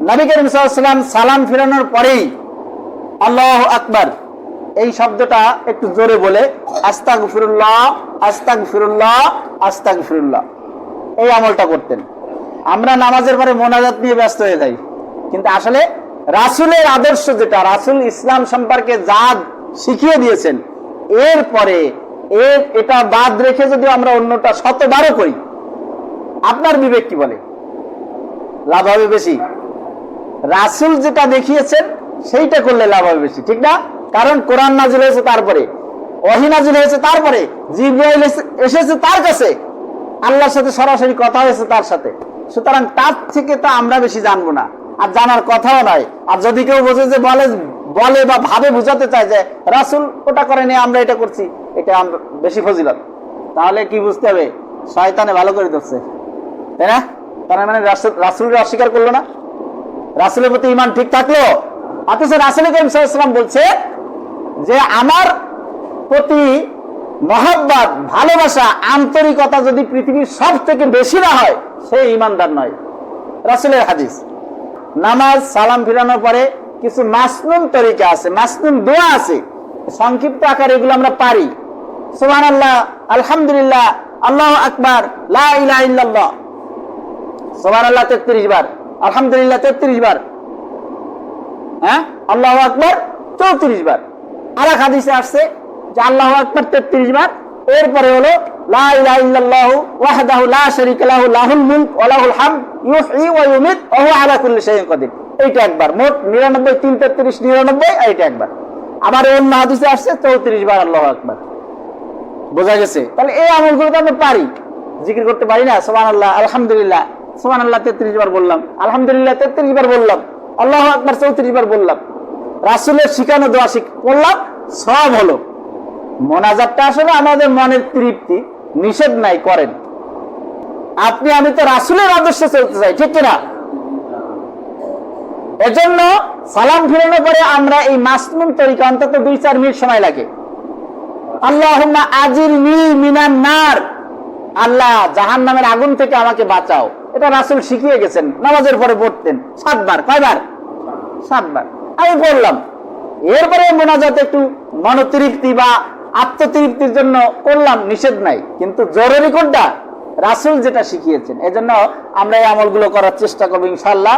নবী করিম সাল্লাম সালাম ফিরানোর পরেই আল্লাহ আকবার। এই শব্দটা একটু জোরে বলে আস্তাক ফিরুল্লাহ আস্তাক ফিরুল্লাহ আস্তাক ফিরুল্লাহ এই আমলটা করতেন। আমরা নামাজের পরে মোনাজাত নিয়ে ব্যস্ত হয়ে যাই। কিন্তু আসলে রাসুলের আদর্শ যেটা, রাসুল ইসলাম সম্পর্কে যা শিখিয়ে দিয়েছেন, এরপরে এর এটা বাদ রেখে যদি আমরা অন্যটা শতবারও করি, আপনার বিবেক কি বলে? লাভ হবে বেশি। রাসুল যেটা দেখিয়েছেন, সেইটা করলে লাভ হবে বেশি, ঠিক না? কারণ কোরআন নাজিল হয়েছে তারপরে, ওহি হয়েছে তারপরে, জিব্রাইল এসে- এসেছে তার কাছে, আল্লাহর সাথে সরাসরি কথা হয়েছে তার সাথে। সুতরাং তার থেকে তো আমরা বেশি জানব না, আর জানার কথাও নয় আর যদি কেউ বোঝে যে বলে বলে বা ভাবে বুঝাতে চায় যে রাসুল ওটা করেনি, আমরা এটা করছি, এটা আমরা বেশি ফজিলত। তাহলে কি বুঝতে হবে? শয়তানে ভালো করে ধরছে। তাই না? তার মানে রাসুল- রাসুলকে অস্বীকার করল না। রাসুলের প্রতি ইমান ঠিক থাকল? অথচ রাসুল করিম সাল্লাম বলছে যে আমার প্রতি মহাব্বাত, ভালোবাসা, আন্তরিকতা যদি পৃথিবীর সব থেকে বেশি না হয়, সে ইমানদার নয়। রাসুলের হাদিস। নামাজ, সালাম ফিরানোর পরে কিছু মাসনুন তরিকা আছে, মাসনুন দোয়া আছে। সংক্ষিপ্ত আকারে এগুলো আমরা পারি। সুবহান আল্লাহ আলহামদুলিল্লাহ, আল্লাহ আকবার, লা ইলাহা ইল্লাল্লাহ। সোমান আল্লাহ তেত্রিশ বার। আলহামদুলিল্লাহ, তেত্রিশ বার। হ্যাঁ? আল্লাহ আকবর, চৌত্রিশ বার। আর এক হাদিসে আসছে যে আল্লাহ আকবর তেত্রিশ বার। এরপরে হলো এইটা একবার, মোট 99 3 33 99 এইটা একবার। আসছে 34 বার আল্লাহু তো আমরা পারি। জিকির করতে পারি না আল্লাহ আলহামদুলিল্লাহ। সোমান আল্লাহ তেত্রিশ বার বললাম। আলহামদুলিল্লাহ, তেত্রিশ বার বললাম। আল্লাহ আকবার, চৌত্রিশ বার বললাম। রাসুলের শিখানো দোয়া শিখ করলাম সব হলো। মোনাজাতটা আসলে আমাদের মনের তৃপ্তি, নিষেধ নাই, করেন। আপনি, আমি তো রাসুলের আদর্শে চলতে চাই, ঠিক কিনা? এজন্য সালাম ফিরানোর পরে আমরা এই মাসনুম তরিকা অন্তত দুই, চার মিনিট সময় লাগে। আল্লাহুম্মা আজিরনি মিনান নার। আল্লাহ জাহান নামের আগুন থেকে আমাকে বাঁচাও। এটা রাসুল শিখিয়ে গেছেন, নামাজের পরে পড়তেন। সাতবার, কয়বার? সাতবার। আমি পড়লাম। এরপরে মোনাজাত একটু মনতৃপ্তি বা আত্মতৃপ্তির জন্য করলাম, নিষেধ নাই। কিন্তু জরুরি কোনটা? রাসুল যেটা শিখিয়েছেন। এজন্য আমরা এই আমলগুলো করার চেষ্টা করব ইনশাল্লাহ